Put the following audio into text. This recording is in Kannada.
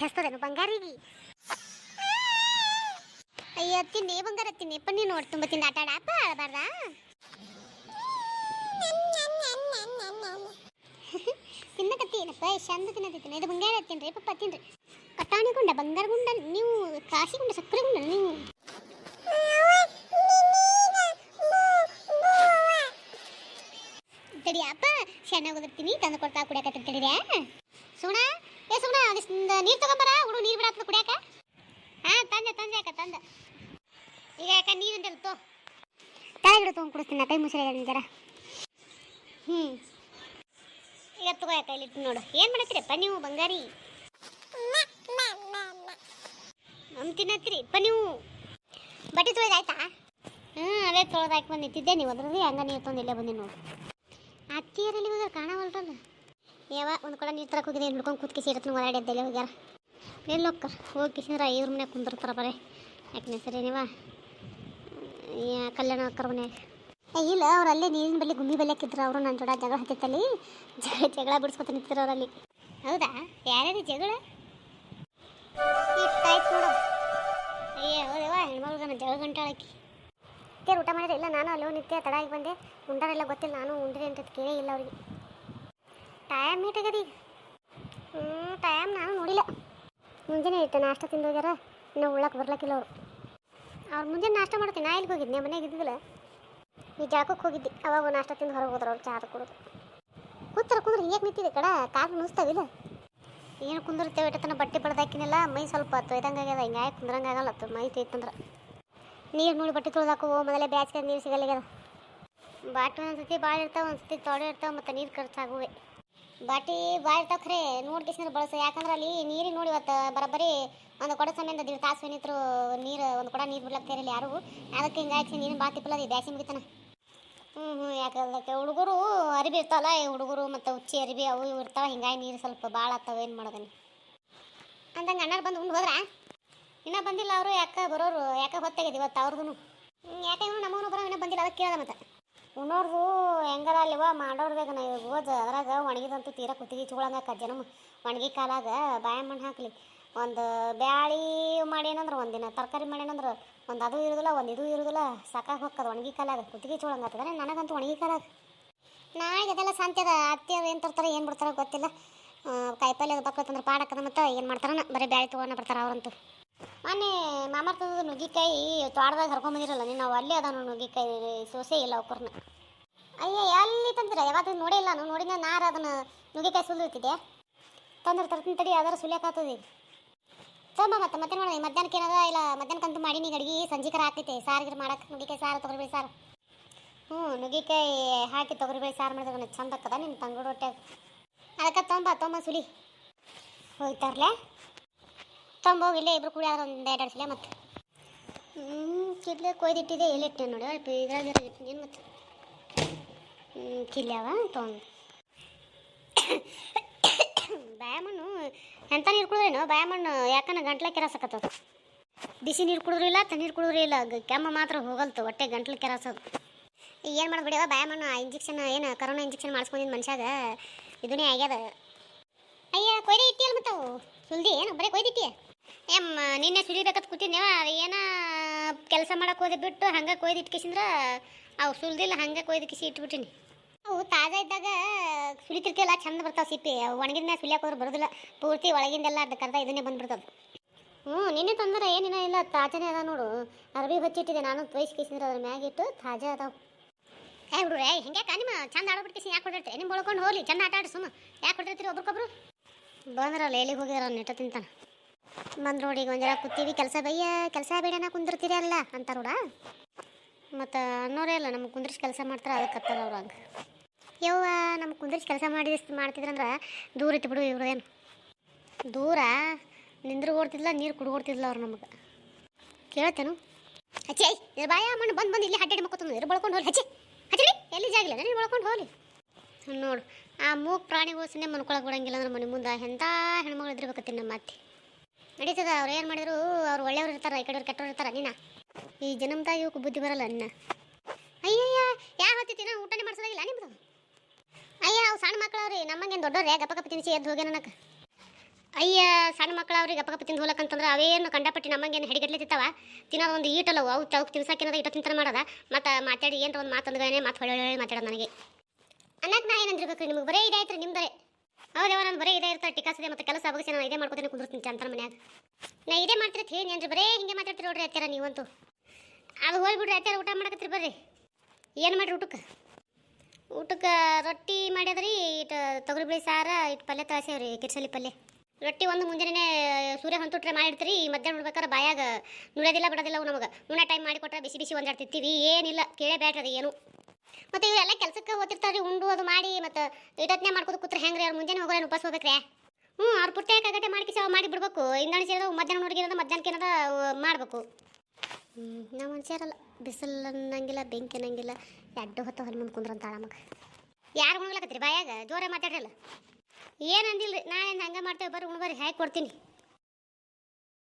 ಸಿಟ್ಟು ಹಸ್ತದೇನು ಬಂಗಾರಿಗೆ ಅಯ್ಯ, ತಿನ್ನಿ, ಬಂಗಾರ ತಿನ್ನಿ. ಪನ್ನಿ ನೋಡಿ, ತುಂಬ ತಿಂದು ಆಟ ಆಡಪ್ಪ ಅಳಬಾರ್ದ ತಿನ್ನಕತ್ತೀನಪ್ಪ ಚಂದ ತಿನ್ನಕತ್ತೀನಿ ಇದು ಬಂಗಾರ ತಿನ್ರಿ, ಪಪ್ಪ ತಿನ್ರಿ. ಕಟಾಣಿ ಗುಂಡ, ಬಂಗಾರ ಗುಂಡ, ನೀವು ಕಾಶಿ ಗುಂಡ, ಸಕ್ಕರೆ ಗುಂಡ, ನೀವು. ತಡಿಯಪ್ಪ ಚೆನ್ನಾಗಿ ಓದಿರ್ತೀನಿ ತಂದು ಕೊಡ್ತಾ ಕುಡಿಯಕತ್ತೀನಿ ತಡಿದ್ಯಾ ಸುಣ ಏ ಸುಮ್ಮನೆ ಒಂದಿಷ್ಟು ನೀರು ತಗೊಂಬರ ಹುಡುಗ ನೀರು ಬಿಡಾತ್ನ ಕುಡಿಯಾಕ. ಹಾ, ತಂದೆ ತಂದೆ ಯಾಕ ತಂದೆ. ಈಗ ಯಾಕ ನೀರು ಅಂತ ತೋ ತಳಗಿಡ ತೊಗೊಂಡು ಕುಡಿಸ್ತೀನಿ ಕೈ ಮುಸಿರಿ ಜರ ಹ್ಞೂ ಈಗ ತಗೋ ಯಾಕ ಇಲ್ಲಿ ನೋಡು. ಏನು ಮಾಡತ್ತೀರಪ್ಪ ನೀವು, ಬಂಗಾರಿ? ನಮ್ ತಿನ್ನತ್ತೀರಿಪ್ಪ ನೀವು. ಬಟ್ಟೆ ತೊಳೆದಾಯ್ತಾ ಹ್ಞೂ ಅದೇ ತೊಳೆದಾಕಿ ಬಂದು ನಿಂತಿದ್ದೆ ನೀವು ಅದ್ರಲ್ಲಿ ಹಂಗ ನೀರು ತಂದು ಇಲ್ಲೇ ಬಂದಿ ನೋಡು. ಅತ್ತಿಯರಲ್ಲಿ ಹೋದ್ರೆ ಕಾಣವಲ್ರಲ್ಲ ಯಾವ ಒಂದು ಕಡೆ ನೀರು ತರಕ್ಕೆ ಹೋಗಿದೆ ಹಿಡ್ಕೊಂಡು ಕೂತ್ಕಿ ಒಳಗಡೆ ಎದ್ದೆಲ್ಲ ಹೋಗ್ಯಾರ. ಹೋಗ್ತಾರ ಹೋಗಿ ಕಿಸಿಂದ್ರೆ ಐದ್ರ ಮನೆ ಕುಂದಿರ್ತಾರ ಬರೇ. ಯಾಕೆ ಸರಿ ನೀವ? ಕಲ್ಯಾಣ ಅಕ್ಕರ ಮನೆ. ಏ, ಇಲ್ಲ, ಅವ್ರು ಅಲ್ಲೇ ನೀರಿನ ಬಲ್ಲಿ ಗುಮ್ಮಿ ಬಲ್ಲಿ ಹಾಕಿದ್ರು ಅವರು ನನ್ನ ಜೋಡ ಜಗಳ ಹತ್ತಿತ್ತಲ್ಲಿ. ಜಗಳ ಜಗಳ ಬಿಡಿಸ್ಕೊತ ನಿಂತಿದ್ರು ಅವರಲ್ಲಿ ಹೌದಾ? ಯಾರ್ಯಾರು ಜಗಳ? ನೋಡು. ಅಯ್ಯೋ ನನ್ನ ಜಗಳ ಗಂಟಾಳಕ್ಕಿ ಊಟ ಮಾಡಿದ್ರೆ? ಇಲ್ಲ, ನಾನು ಅಲ್ಲೋ ನಿತ್ಯ ತಡಾಗಿ ಬಂದೆ. ಉಂಡಾರೆಲ್ಲ ಗೊತ್ತಿಲ್ಲ, ನಾನು ಉಂಡ್ರಿ ಅಂತ ಕೇಳೇ ಇಲ್ಲ ಅವ್ರಿಗೆ. ಟೈಮ್ ಮೀಟ್ ಆಗ್ಯದ ಈಗ. ಹ್ಞೂ ಟೈಮ್ ನಾನು ನೋಡಿಲ್ಲ. ಮುಂಜಾನೆ ಇತ್ತು ನಾಷ್ಟ ತಿಂದು ಹೋಗ್ಯಾರ ಇನ್ನು ಉಳ್ಳಕ್ಕೆ ಬರ್ಲಕ್ಕಿಲ್ಲ ಅವರು. ಅವ್ರು ಮುಂಜಾನೆ ನಾಷ್ಟ ಮಾಡ್ತೀನಿ, ನಾ ಇಲ್ಲಿಗೆ ಹೋಗಿದ್ದೆ? ಮನೆಗೆ ಇದ್ದಿದ್ದಿಲ್ಲ. ಈ ಜಾಗಕ್ಕೆ ಹೋಗಿದ್ದೆ, ಅವಾಗ ನಾಷ್ಟ ತಿಂದು ಹೊರಗೆ ಹೋದ್ರೆ ಅವ್ರು ಚಹಾ ಕುಡಿದು. ಕೂತರ ಕುಂದ್ರೆ ಹಿಂಗೆ ನಿಂತಿದೆ ಕಡ ಕಾಲು ನುಸ್ತಾವಿಲ್ಲ ಏನು ಕುಂದಿರ್ತೇವೆ ಇಟ್ಟತನ ಬಟ್ಟೆ ಪಡೆದಾಕಿನಿಲ್ಲ ಮೈ ಸ್ವಲ್ಪ ತೊಯ್ದಂಗೆ ಆಗ್ಯದ ಹಿಂಗಾಗಿ ಕುಂದ್ರಂಗೆ ಆಗಲ್ಲ ಮೈ ತೆಗಿತಂದ್ರೆ ನೀರು ನೋಡಿ ಬಟ್ಟೆ ತೊಳ್ದಾಕೋ ಮೊದಲೇ ಬ್ಯಾಚ್ಗೆ ನೀರು ಸಿಗಲ್ಲಾಗ್ಯದ. ಒಂದು ಒಂದ್ಸತಿ ಭಾಳ ಇರ್ತಾವೆ ಒಂದ್ಸತಿ ತೊಡೆ ಇರ್ತಾವೆ, ಮತ್ತು ನೀರು ಖರ್ಚಾಗುವೆ ಬಾಟಿ ಭಾಳ ತಕ್ರೆ ನೋಡಿ ಕಿಸ್ನ ಬಳಸ. ಯಾಕಂದ್ರೆ ಅಲ್ಲಿ ನೀರಿಗೆ ನೋಡಿ ಇವತ್ತು ಬರೋಬ್ಬರಿ ಒಂದು ಕೊಡ ಸಮಯದ ದಿವ್ ತಾಸು ಏನಿದ್ರು ನೀರು, ಒಂದು ಕೊಡ ನೀರು ಬಿಡ್ಲಕ್ತಿರಲ್ಲ ಯಾರು. ಅದಕ್ಕೆ ಹಿಂಗಾಗಿ ನೀರಿನ ಭಾಳ ತಿಪ್ಪಲ ಅದು, ಬ್ಯಾಸಿ ಮುಗಿತಾನ. ಹ್ಞೂ ಹ್ಞೂ ಯಾಕಂದ್ರೆ ಹುಡುಗರು ಅರಿಬಿ ಇರ್ತಾವಲ್ಲ ಹುಡುಗರು ಮತ್ತು ಉಚ್ಚಿ ಅರಿಬಿ ಅವು ಇವು ಇರ್ತಾವ, ಹಿಂಗಾಗಿ ನೀರು ಸ್ವಲ್ಪ ಭಾಳ ಆಗ್ತಾವೆ, ಏನು ಮಾಡೋದನ್ನ ಅಂದಂಗೆ ಅಣ್ಣರು ಬಂದು ಉಂಡು ಹೋದ್ರ? ಇನ್ನೂ ಬಂದಿಲ್ಲ ಅವರು, ಯಾಕೆ ಬರೋರು, ಯಾಕೆ ಹೊತ್ತಾಗಿದೆ ಇವತ್ತು ಅವ್ರಿಗೂ ಯಾಕೆ ನಮ್ಮವನು ಬರೋ ಇನ್ನೂ ಬಂದಿಲ್ಲ ಅದಕ್ಕೆ ಕೇಳದ ಮತ್ತೆ. ಉಣ್ಣೋರ್ದು ಹೆಂಗಾರ ಅಲ್ಲಿವ ಮಾಡೋರ್ದಾಗ ನಾ ಓದ್ ಅದ್ರಾಗ ಒಣಗಿದಂತೂ ತೀರಾ ಕುತ್ತಿಗೆ ಚುಗಳಂಗ ಜನಮ ಒಣಗಿ ಕಾಲಾಗ ಬಾಯ ಮಣ್ಣು ಹಾಕ್ಲಿ. ಒಂದು ಬ್ಯಾಳಿ ಮಾಡೇನಂದ್ರೆ ಒಂದಿನ, ತರಕಾರಿ ಮಾಡೇನಂದ್ರೆ ಒಂದು ಅದು ಇರೋದಿಲ್ಲ, ಒಂದು ಇದು ಇರೋದಿಲ್ಲ, ಸಾಕಾಗಿ ಹೋಗ್ತದ ಒಣಗಿ ಕಾಲಾಗ. ಕುತ್ತಿಗೆ ಚುಳಂಗತ್ತದ ನನಗಂತೂ ಒಣಗಿ ಕಾಲಾಗ? ನಾಳೆಗೆ ಅದೆಲ್ಲ ಸಾಂತ್ಯದ ಅತ್ತಿ ಅದು ಏನು ತರ್ತಾರೆ, ಏನು ಬಿಡ್ತಾರೋ ಗೊತ್ತಿಲ್ಲ. ಕಾಯಿಪಲ್ಲೆ ಬಕ್ಕತ್ತಂದ್ರೆ ಪಾಡಕ್ಕದ ಮತ್ತು ಏನು ಮಾಡ್ತಾರನ ಬರೀ ಬ್ಯಾಳಿ ತೊಗೊಂಡು ಬರ್ತಾರೆ ಅವರಂತೂ. ಮೊನ್ನೆ ಮಾಮಾರ್ತದ ನುಗ್ಗಿಕಾಯಿ ತೋಟದಾಗ ಹರ್ಕೊಂಬಂದಿರಲ್ಲ ನೀನು ನಾವು ಅಲ್ಲೇ ಅದಾವ ನುಗ್ಗಿಕಾಯಿ ಸೋಸೆ ಇಲ್ಲ ಒಬ್ಬರನ್ನ ಅಯ್ಯ, ಎಲ್ಲಿ ತಂದಿರ? ಯಾವಾಗ ನೋಡೇ ಇಲ್ಲ ನಾನು ನೋಡಿದ ನಾರ ಅದನ್ನು ನುಗ್ಗಿಕಾಯಿ ಸುಲಿರ್ತಿದ್ದೆ ತಂದ್ರೆ ತರ್ತೀನಿ ತಡಿ, ಯಾವ್ದಾರು ಸುಲಿಯಾಕತ್ತದ ಈಗ ತೊಂಬ ಮತ್ತೆ ಮತ್ತೆ ನೋಡಿ ಮಧ್ಯಾಹ್ನಕ್ಕೆ ಏನದ ಇಲ್ಲ ಮಧ್ಯಾಹ್ನಕ್ಕಂತೂ ಮಾಡಿ ನೀ ಅಡಿಗೆ ಸಂಜಿಕರ ಹಾಕೈತೆ ಸಾರಿಗೆ ಮಾಡಕ್ಕೆ ನುಗ್ಗಿಕಾಯಿ ಸಾರು, ತೊಗರಿಬೇಳೆ ಸಾರು. ಹ್ಞೂ, ನುಗ್ಗಿಕಾಯಿ ಹಾಕಿ ತೊಗರಿಬೇಳೆ ಸಾರು ಮಾಡಿದ್ರೆ ನನಗೆ ಚಂದ ಆಗ್ತದ ನಿನ್ನ ತಂಗೋಡು ಹೊಟ್ಟೆ ಅದಕ್ಕೆ ತೊಂಬ ತೊಂಬ ಸುಲಿ. ಹೋಯ್ತಾರ್ಲೆ? ತೊಂಬೋಗಿ ಇಲ್ಲೇ ಇಬ್ರು ಕೂಡಿ ಆದ್ರೆ ಒಂದು ಎರಡು ಸಲ ಮತ್ತೆ. ಹ್ಞೂ ಕಿಡ್ಲೆ ಕೊಯ್ದಿಟ್ಟಿದೆ ಎಲ್ಲಿಟ್ಟೆ ನೋಡಿ ಇದ್ರಾಗ ಏನು ಮತ್ತೆ. ಹ್ಞೂ ಕಿಲ್ಯಾವ ತೊಗೊಂಡು. ಬಾಯಮಣ್ಣು ಎಂಥ ನೀರು ಕುಡಿದ್ರೇನು? ಬಾಯಮಣ್ಣು ಯಾಕಂದ್ರೆ ಗಂಟ್ಲ ಕೆರಸಕತ್ತದ ಬಿಸಿ ನೀರು ಕುಡಿದ್ರೂ ಇಲ್ಲ ತಣ್ಣೀರು ಕುಡಿದ್ರೂ ಇಲ್ಲ ಕೆಮ್ಮು ಮಾತ್ರ ಹೋಗಲ್ತು, ಹೊಟ್ಟೆ ಗಂಟ್ಲು ಕೆರಸೋದು. ಏನು ಮಾಡ್ಬಿಡ್ಯವ ಬಾಯಮಣ್ಣು ಇಂಜೆಕ್ಷನ್, ಏನು ಕರೋನಾ ಇಂಜೆಕ್ಷನ್ ಮಾಡಿಸ್ಕೊಂಡಿದ್ದು ಮನುಷ್ಯಾಗ ಇದನ್ನೇ ಆಗ್ಯದ. ಅಯ್ಯ ಕೊಯ್ದೆ ಇಟ್ಟಿಯಲ್ಲ ಮತ್ತು ಅವು ಸುಲ್ದಿ, ಏನು, ಬರೀ ಕೊಯ್ದಿಟ್ಟಿ ಏಮ್ಮ, ನಿನ್ನೆ ಸುಳಿಬೇಕಂತ ಕೂತಿದ್ನೇವ, ಏನ ಕೆಲಸ ಮಾಡಕ್ಕೆ ಹೋದೆ ಬಿಟ್ಟು ಹಂಗೆ ಕೊಯ್ದು ಇಟ್ಕಿಸಿಂದ್ರ ಅವು ಸುಲ್ದಿಲ್ಲ, ಹಂಗೆ ಕೊಯ್ದು ಕಿಸಿ ಇಟ್ಬಿಟ್ಟಿನಿ ಅವು ತಾಜಾ ಇದ್ದಾಗ ಸುಲಿತಿರ್ತಿಯಲ್ಲ, ಚಂದ ಬರ್ತಾವೆ ಸಿಪ್ಪಿ. ಮೇಲೆ ಸುಲಿಯಕ್ಕೆ ಹೋದ್ರೆ ಬರೋದಿಲ್ಲ. ಪೂರ್ತಿ ಒಳಗಿಂದೆಲ್ಲ ಅರ್ಧ ಇದನ್ನೇ ಬಂದ್ಬಿಡ್ತದೆ. ಹ್ಞೂ ನಿನ್ನೆ ತೊಂದರೆ ಏನಿನ ಇಲ್ಲ, ತಾಜಾನೇ ಅದ ನೋಡು. ಅರ್ಬಿ ಬಚ್ಚಿಟ್ಟಿದೆ ನಾನು ತೊಯ್ಸಿ ಕಿಸಿಂದ್ರೆ ಅದ್ರ ಮ್ಯಾಗಿಟ್ಟು ತಾಜಾ ಅದಾವ. ಏ ಹುಡುಗ್ರೆ ಹಿಂಗೆ ನಿಮ್ಮ ಚಂದ ಆಡೋಬಿಟ್ಟು ಯಾಕೆ ಹೊಡಿರ್ತೀರಿ ನಿಮ್ಮ ಬಳ್ಕೊಂಡು ಹೋಗ್ಲಿ, ಚಂದ ಆಟ ಆಡಿ ಸುಮ್ಮ. ಯಾಕೆ ಹೊಡಿರ್ತೀರಿ ಒಬ್ರಿಗೊಬ್ರು ಬಂದ್ರಲ್ಲ, ಎಲ್ಲಿಗೆ ಹೋಗಿದಾರ ನೆಟ್ಟ ತಿಂತಾನ. ಬಂದ್ ನೋಡಿ, ಈಗ ಒಂಜರ ಕೂತೀವಿ. ಕೆಲಸ ಬಯ್ಯ, ಕೆಲಸ ಬೇಡನ ಕುಂದಿರ್ತೀರಿ ಅಲ್ಲ ಅಂತಾರೋಡ ಮತ್ತು ಅನ್ನೋರೇ ಅಲ್ಲ, ನಮ್ಗೆ ಕುಂದ್ರಿಸಿ ಕೆಲಸ ಮಾಡ್ತಾರೆ ಅದಕ್ಕೆ ಹತ್ತಾರ ಅವ್ರು ಹಂಗೆ. ಯವ್ವ, ನಮ್ಗೆ ಕುಂದ್ರಿಸಿ ಕೆಲಸ ಮಾಡಿ ಮಾಡ್ತಿದ್ರಂದ್ರೆ ದೂರ ಇತ್ತು ಬಿಡು ಏನು. ದೂರ? ನಿಂದ್ರು ಓಡ್ತಿದ್ಲ, ನೀರು ಕುಡ್ಕೊಡ್ತಿದ್ಲ ಅವ್ರು ನಮಗೆ. ಕೇಳ್ತೇನು? ಹಚ್ಚಿ ಇದ್ರ ಬಾಯ ಮಣ್ಣು ಬಂದು ಬಂದು ಇಲ್ಲಿ ಹಡ್ಡಾಡಿ ಮಕ್ಕಳು ಇರು ಬಳ್ಕೊಂಡು ಹೋಗ್ಲಿ ಹಚ್ಚಿ ಹಚ್ಚಲಿ ಎಲ್ಲಿ ಜಾಗಿಲ್ಲ ನೀನು ಬಳ್ಕೊಂಡು ಹೋಗಲಿ. ನೋಡು, ಆ ಮೂಗು ಪ್ರಾಣಿಗಳು ಸುಮ್ಮನೆ ಮನ್ಕೊಳಕ್ಕೆ ಬಿಡಂಗಿಲ್ಲ ಅಂದ್ರೆ ಮನೆ ಮುಂದೆ ಎಂಥ ಹೆಣ್ಮಗಳು ಇದ್ರಬೇಕತ್ತೀನಿ ನಮ್ಮ ಅತ್ತೆ. ನಡೀತದ, ಅವ್ರು ಏನು ಮಾಡಿದ್ರು, ಅವ್ರು ಒಳ್ಳೆಯವ್ರು ಇರ್ತಾರೆ, ಈ ಕಡೆಯವ್ರು ಕೆಟ್ಟವ್ರು ಇರ್ತಾರೆ, ನೀನ? ಈ ಜನ್ಮದಾಗ ಇವಕ್ಕೆ ಬುದ್ಧಿ ಬರಲ್ಲ ನಿನ್ನ. ಅಯ್ಯಯ್ಯ ಯಾವ ಹೊತ್ತಿನ ಊಟನೇ ಮಾಡಿಸೋದಾಗಿಲ್ಲ ನಿಮ್ದು? ಅಯ್ಯ, ಅವು ಸಣ್ಣ ಮಕ್ಕಳವ್ರಿ ನಮ್ಮಂಗೇನು ದೊಡ್ಡವ್ರೆ ಗಪ್ಪ ಗಪ್ಪ ತಿನ್ಸಿ ಎದ್ದು ಹೋಗ್ಯಾನ ನನಗೆ? ಅಯ್ಯ, ಸಣ್ಣ ಮಕ್ಕಳವ್ರಿ ಗಪ್ಪ ಗಪ್ಪ ತಿಂದು ಹೋಲಕ್ಕಂತಂದ್ರೆ ಅವೇನು ಕಂಡಪಟ್ಟಿ ನಮ್ಮಂಗೇನು ಹೆಡಿಗಟ್ಲೆ ತಿತ್ತವ ತಿನ್ನೋದು ಒಂದು ಈಟಲ್ಲವು ಅವು ಚೌಕ್ ತಿನ್ಸಕ್ಕೇನದ ಇಟ ತಿಂತಾನೆ ಮಾಡೋದ ಮತ್ತು ಮಾತಾಡಿ ಏನು ಒಂದು ಮಾತಂದ್ರೆ ಮಾತು ಹೊಳೆ ಹೊಳೆ ಮಾತಾಡೋದು ನನಗೆ. ಅನ್ನಕ್ಕೆ ನಾ ಏನಂದಿರ್ಬೇಕು ನಿಮಗೆ ಬರೇ ಇದಾಯ್ತು ನಿಮ್ದೇ ಹೌದವ ನಾನು ಬರೀ ಇದೇ ಇರ್ತಾರೆ ಟಿಕಾಸದೆ ಮತ್ತೆ ಕೆಲಸ ಆಗಿ ನಾನು ಇದೇ ಮಾಡ್ಕೊತೀನಿ ಕುಂದಿರ್ತೀನಿ ಚಂತನ ಮನ್ಯಾಗ. ನಾ ಇದೇ ಮಾಡ್ತಿರ್ತಿ ಹೇಳಿ ಏನ್ರಿ ಬರೇ ಹಿಂಗೆ ಮಾತಾಡ್ತೀರಿ ನೋಡ್ರಿ ಅತ್ತಾರ ನೀವಂತೂ. ಅದು ಹೋಗ್ಬಿಡ್ರಿ ಅತ್ತಾರ ಊಟ ಮಾಡಕತ್ತಿರಿ ಬರ್ರಿ. ಏನು ಮಾಡ್ರಿ ಊಟಕ್ಕೆ? ಊಟಕ್ಕೆ ರೊಟ್ಟಿ ಮಾಡ್ಯದ್ರಿ ಇಟ್ಟು ತೊಗರಿಬೇಳೆ ಸಾರ ಇಟ್ಟು ಪಲ್ಯ ತಳಸೇವ್ರಿ ಕಿರ್ಸಲಿ ಪಲ್ಯ. ರೊಟ್ಟಿ ಒಂದು ಮುಂಜಾನೆ ಸೂರ್ಯ ಹೊಂತುಟ್ರೆ ಮಾಡಿರ್ತೀರಿ ಮಧ್ಯಾಹ್ನ ನೋಡ್ಬೇಕಾದ್ರೆ ಬಾಯಾಗ ನುಡೋದಿಲ್ಲ ಬಿಡೋದಿಲ್ಲ ನಮಗೆ. ಉಣ್ಣ ಟೈಮ್ ಮಾಡಿ ಕೊಟ್ರೆ ಬಿಸಿ ಬಿಸಿ ಒಂದಾಡ್ತಿರ್ತೀವಿ ಏನಿಲ್ಲ, ಕೇಳೇ ಬೇಡ್ರಿ ಅದು ಏನು. ಮತ್ತೆ ಇವರೆಲ್ಲ ಕೆಲಸಕ್ಕೆ ಹೋಗ್ತಿರ್ತಾರೆ ಉಂಡು ಅದು ಮಾಡಿ, ಮತ್ತು ಇಟತ್ನೇ ಮಾಡ್ಕೋದು ಕೂತ್ರೆ ಹೆಂಗ್ರಿ ಅವ್ರು ಮುಂಜಾನೆ ಹೋಗೋಣ ಉಪಾಸ ಹೋಗ್ಬೇಕ್ರೆ? ಹ್ಞೂ ಅವ್ರು ಪುಟ್ಟ ಕಗಟೆ ಮಾಡಿ ಕಿಸ ಮಾಡಿ ಬಿಡ್ಬೇಕು. ಇಂದಣ ಸೇರಿದ ಮಧ್ಯಾಹ್ನ ನೋಡಿಗೆ ಮಧ್ಯಾಹ್ನಕ್ಕೆ ಏನದ ಮಾಡಬೇಕು. ನಾವು ಮನುಷ್ಯರಲ್ಲ ಬಿಸಿಲು ಅನ್ನಂಗಿಲ್ಲ, ಬೆಂಕಿ ಅನ್ನಂಗಿಲ್ಲ. ಎಡ್ಡು ಹೊತ್ತು ಹೊಲ ಮುಂದೆ ಕುಂದ್ರಂತ ನಮಗೆ ಯಾರು ಉಣ್ಲಕತ್ರಿ ಬಾಯಾಗ? ಜೋರ ಮಾತಾಡ್ರಲ್ಲ. ಏನು ಅಂದಿಲ್ರಿ? ನಾ ಏನು ಹಂಗೆ ಮಾಡ್ತೇವೆ ಬರ್ರಿ ಉಣ್ಬರ್ರಿ ಹಾಕಿ ಕೊಡ್ತೀನಿ?